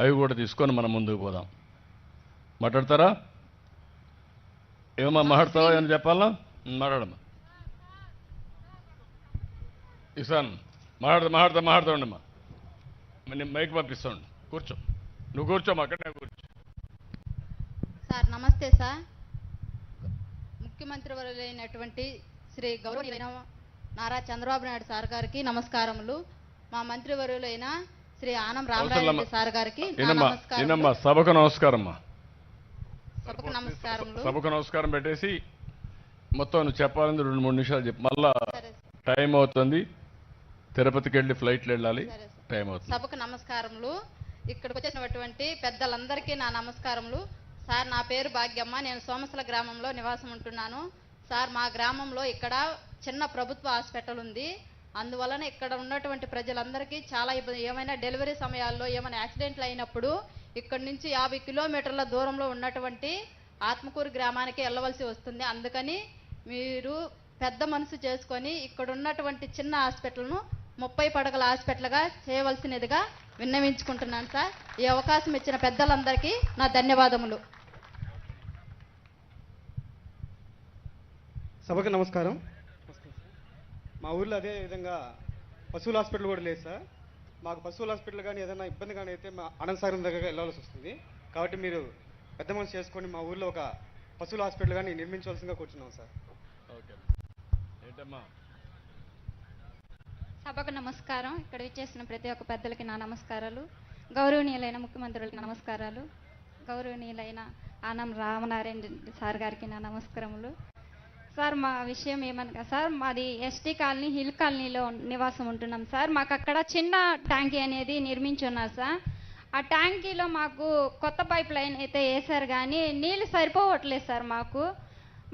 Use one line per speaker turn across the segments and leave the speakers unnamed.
అవి కూడా తీసుకొని మనం ముందుకు పోదాం. మాట్లాడతారా? ఏమమ్మా మాట్లాడతావా? ఏమైనా చెప్పాలా? మాట్లాడమ్మా. ఇసాన్ మాట్లాడతా మాట్లాడతా మాట్లాడుతూ ఉండమ్మా నేను మైక్ పంపిస్తాను కూర్చో. నువ్వు కూర్చోమ్మా అక్కడనే కూర్చో.
సార్ నమస్తే సార్. ముఖ్యమంత్రి వర్యులైనటువంటి శ్రీ గౌరవ నారా చంద్రబాబు నాయుడు సార్ గారికి నమస్కారములు. మా మంత్రివర్యులైన శ్రీ ఆనం రామరాజరెడ్డి సార్ గారికి నా
వినమ్మా
నమస్కారములు.
వినమ్మా సభకు నమస్కారమ్మా.
సభకు నమస్కారములు.
సభకు నమస్కారం పెట్టేసి మొత్తం నువ్వు చెప్పాలని రెండు మూడు నిమిషాలు చెప్పు. మళ్ళా టైం అవుతుంది. తిరుపతికి వెళ్ళి ఫ్లైట్లో వెళ్ళాలి. టైం అవుతుంది.
సభకు నమస్కారములు. ఇక్కడికి వచ్చినటువంటి పెద్దలందరికీ నా నమస్కారములు. సార్ నా పేరు భాగ్యమ్మ. నేను సోమసల గ్రామంలో నివాసం ఉంటున్నాను. సార్ మా గ్రామంలో ఇక్కడ చిన్న ప్రభుత్వ హాస్పిటల్ ఉంది. అందువలన ఇక్కడ ఉన్నటువంటి ప్రజలందరికీ చాలా ఇబ్బంది. ఏమైనా డెలివరీ సమయాల్లో ఏమైనా యాక్సిడెంట్లు అయినప్పుడు ఇక్కడ నుంచి యాభై కిలోమీటర్ల దూరంలో ఉన్నటువంటి ఆత్మకూరు గ్రామానికి వెళ్ళవలసి వస్తుంది. అందుకని మీరు పెద్ద మనసు చేసుకొని ఇక్కడ ఉన్నటువంటి చిన్న హాస్పిటల్ను ముప్పై పడగల హాస్పిటల్గా చేయవలసినదిగా విన్నవించుకుంటున్నాను సార్. ఈ అవకాశం ఇచ్చిన పెద్దలందరికీ నా ధన్యవాదములు.
సభకు నమస్కారం. మా ఊర్లో అదే విధంగా పశువుల హాస్పిటల్ కూడా లేదు సార్. మాకు పశువుల హాస్పిటల్ కానీ ఏదైనా ఇబ్బంది కానీ అయితే మా అనంతసాగరం దగ్గర వెళ్ళాల్సి వస్తుంది. కాబట్టి మీరు పెద్ద మనసు చేసుకొని మా ఊర్లో ఒక పశువుల హాస్పిటల్ కానీ నిర్మించవలసిందిగా కూర్చున్నాం సార్.
ఓకే. ఏంటమ్మా?
సభకు నమస్కారం. ఇక్కడ విచ్చేసిన ప్రతి ఒక్క పెద్దలకి నా నమస్కారాలు. గౌరవనీయులైన ముఖ్యమంత్రులకి నమస్కారాలు. గౌరవనీయులైన ఆనం రామనారాయణ సార్ గారికి నా నమస్కారములు. సార్ మా విషయం ఏమనగా సార్ మాది ఎస్టీ కాలనీ హిల్ కాలనీలో నివాసం ఉంటున్నాం సార్. మాకు అక్కడ చిన్న ట్యాంకీ అనేది నిర్మించి ఉన్నారు సార్. ఆ ట్యాంకీలో మాకు కొత్త పైప్ లైన్ అయితే వేశారు కానీ నీళ్ళు సరిపోవట్లేదు సార్ మాకు.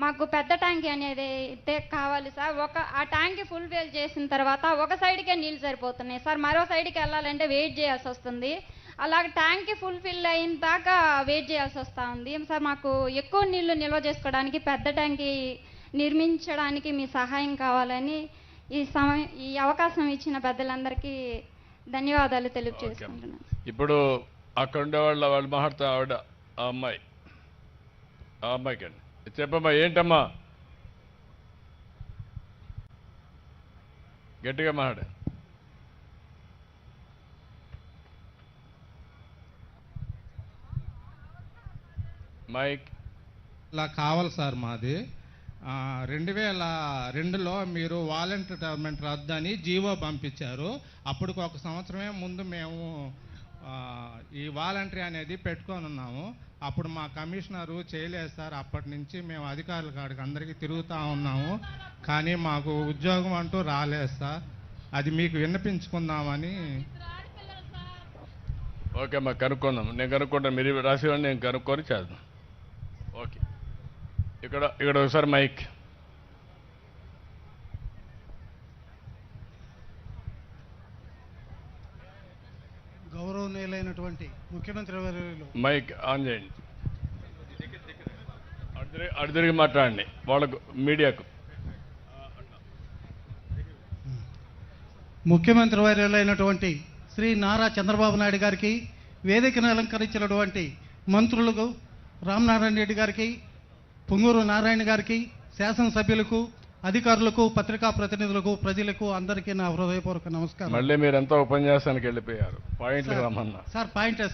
మాకు పెద్ద ట్యాంకీ అనేది అయితే కావాలి సార్. ఒక ఆ ట్యాంకీ ఫుల్ ఫిల్ చేసిన తర్వాత ఒక సైడ్కే నీళ్ళు సరిపోతున్నాయి సార్. మరో సైడ్కి వెళ్ళాలంటే వెయిట్ చేయాల్సి వస్తుంది. అలాగే ట్యాంకీ ఫుల్ ఫిల్ అయిన దాకా వెయిట్ చేయాల్సి వస్తూ ఉంది సార్ మాకు ఎక్కువ నీళ్ళు నిల్వ చేసుకోవడానికి పెద్ద ట్యాంకీ నిర్మించడానికి మీ సహాయం కావాలని ఈ సమయం ఈ అవకాశం ఇచ్చిన పెద్దలందరికీ ధన్యవాదాలు తెలియజేసుకుంటున్నాను
ఇప్పుడు అక్కడ ఉండే వాళ్ళ వాళ్ళు మాట్లాడుతా ఆవిడ ఆ అమ్మాయి. ఆ అమ్మాయికి అండి చెప్పమ్మా ఏంటమ్మా? గట్టిగా మాట్లాడు. మైక్.
ఇలా కావాలి సార్ మాది. రెండు వేల రెండులో మీరు వాలంటీర్ టర్మెంట్ రద్దని జీవో పంపించారు. అప్పటికి ఒక సంవత్సరమే ముందు మేము ఈ వాలంటరీ అనేది పెట్టుకొని ఉన్నాము. అప్పుడు మా కమిషనరు చేయలేదు సార్ అప్పటి నుంచి మేము అధికారుల కాడికి అందరికీ తిరుగుతూ ఉన్నాము. కానీ మాకు ఉద్యోగం అంటూ రాలేదు సార్. అది మీకు విన్నపించుకుందామని
ఓకే మా కనుక్కుందాం. నేను కనుక్కుంటాను మీరు రాసేవాడిని నేను కనుక్కొని చేద్దాం. ఇక్కడ ఇక్కడ ఒకసారి మైక్.
గౌరవనీయులైనటువంటి ముఖ్యమంత్రి వర్యులు.
మైక్ ఆన్ చేయండి. అటు తిరిగి మాట్లాడండి. వాళ్ళకు మీడియాకు.
ముఖ్యమంత్రి వర్యులైనటువంటి శ్రీ నారా చంద్రబాబు నాయుడు గారికి వేదికను అలంకరించినటువంటి మంత్రులకు రామనారాయణ రెడ్డి గారికి పొంగూరు నారాయణ గారికి శాసనసభ్యులకు అధికారులకు పత్రికా ప్రతినిధులకు ప్రజలకు అందరికీ నా హృదయపూర్వక నమస్కారం.
మళ్ళీ మీరు ఎంతో ఉపన్యాసానికి వెళ్ళిపోయారు. పాయింట్లు రమ్మన్నా.
సార్ పాయింటే సార్.